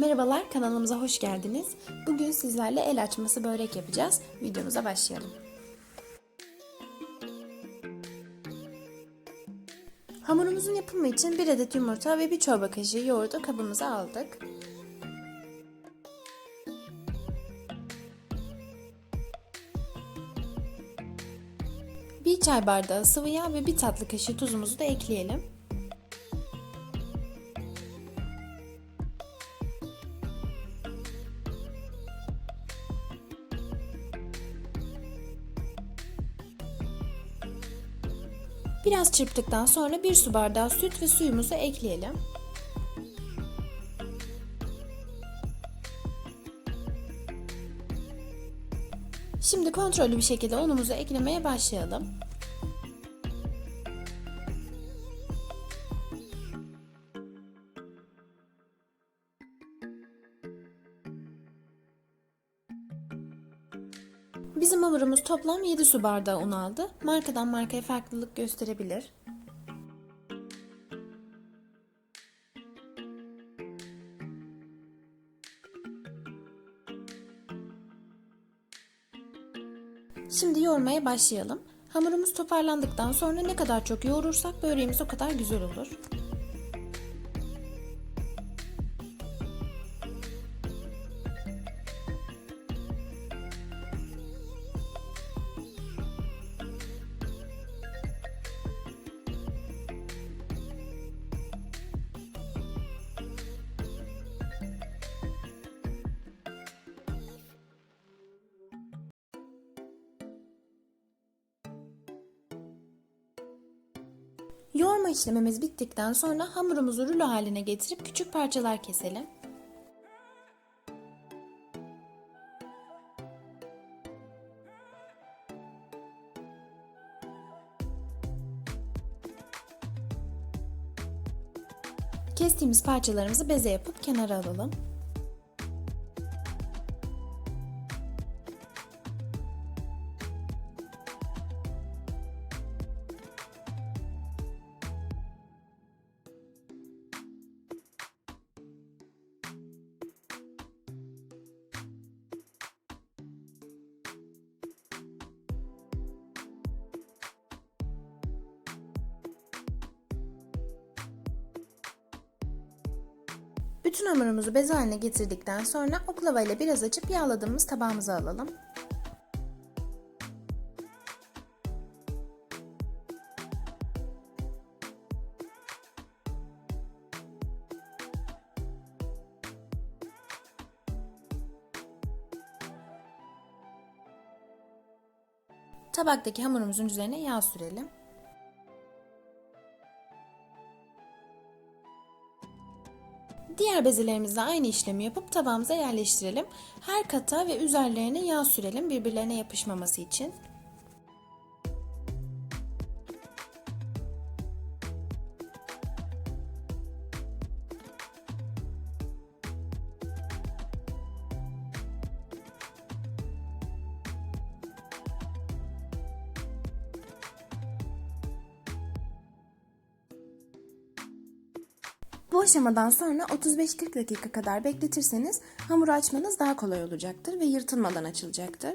Merhabalar kanalımıza hoş geldiniz. Bugün sizlerle el açması börek yapacağız. Videomuza başlayalım. Hamurumuzun yapımı için bir adet yumurta ve bir çorba kaşığı yoğurdu kabımıza aldık. Bir çay bardağı sıvı yağ ve bir tatlı kaşığı tuzumuzu da ekleyelim. Biraz çırptıktan sonra bir su bardağı süt ve suyumuzu ekleyelim. Şimdi kontrollü bir şekilde unumuzu eklemeye başlayalım. Bizim hamurumuz toplam 7 su bardağı un aldı. Markadan markaya farklılık gösterebilir. Şimdi yoğurmaya başlayalım. Hamurumuz toparlandıktan sonra ne kadar çok yoğurursak böreğimiz o kadar güzel olur. Yoğurma işlemimiz bittikten sonra hamurumuzu rulo haline getirip küçük parçalar keselim. Kestiğimiz parçalarımızı beze yapıp kenara alalım. Bütün hamurumuzu bez haline getirdikten sonra oklava ile biraz açıp yağladığımız tabağımıza alalım. Tabaktaki hamurumuzun üzerine yağ sürelim. Diğer bezelerimizle aynı işlemi yapıp tabağımıza yerleştirelim. Her kata ve üzerlerine yağ sürelim birbirlerine yapışmaması için. Bu aşamadan sonra 35-40 dakika kadar bekletirseniz hamuru açmanız daha kolay olacaktır ve yırtılmadan açılacaktır.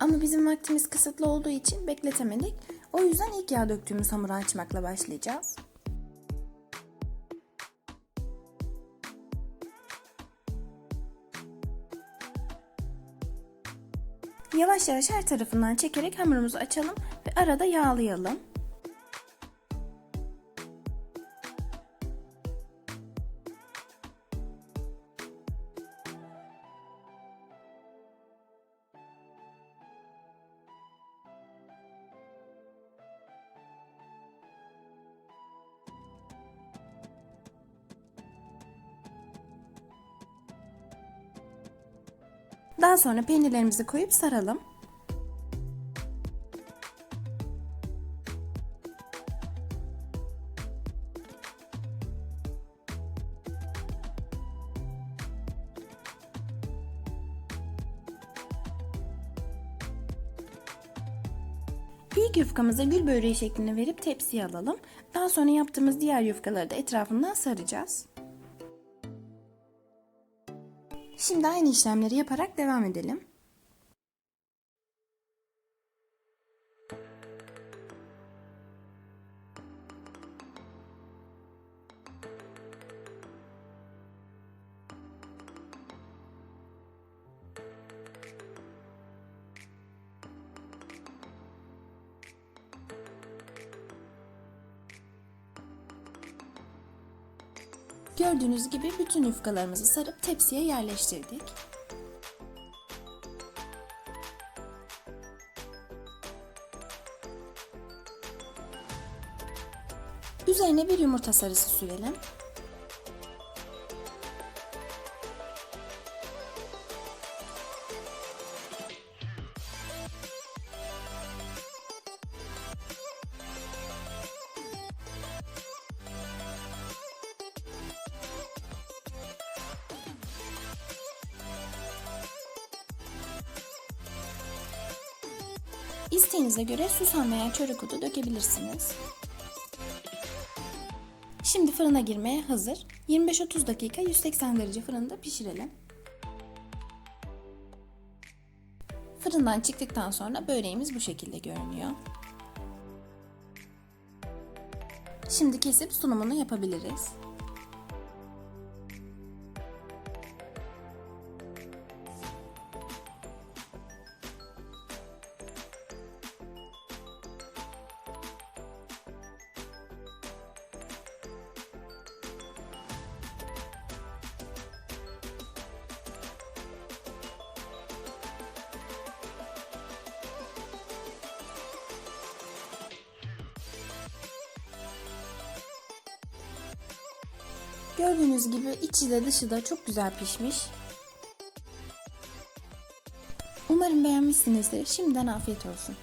Ama bizim vaktimiz kısıtlı olduğu için bekletemedik. O yüzden ilk yağ döktüğümüz hamuru açmakla başlayacağız. Yavaş yavaş her tarafından çekerek hamurumuzu açalım ve arada yağlayalım. Daha sonra peynirlerimizi koyup saralım. İlk yufkamıza gül böreği şeklini verip tepsiye alalım. Daha sonra yaptığımız diğer yufkaları da etrafından saracağız. Şimdi aynı işlemleri yaparak devam edelim. Gördüğünüz gibi bütün yufkalarımızı sarıp tepsiye yerleştirdik. Üzerine bir yumurta sarısı sürelim. İsteğinize göre susam veya çörek otu dökebilirsiniz. Şimdi fırına girmeye hazır. 25-30 dakika 180 derece fırında pişirelim. Fırından çıktıktan sonra böreğimiz bu şekilde görünüyor. Şimdi kesip sunumunu yapabiliriz. Gördüğünüz gibi içi de dışı da çok güzel pişmiş. Umarım beğenmişsinizdir. Şimdiden afiyet olsun.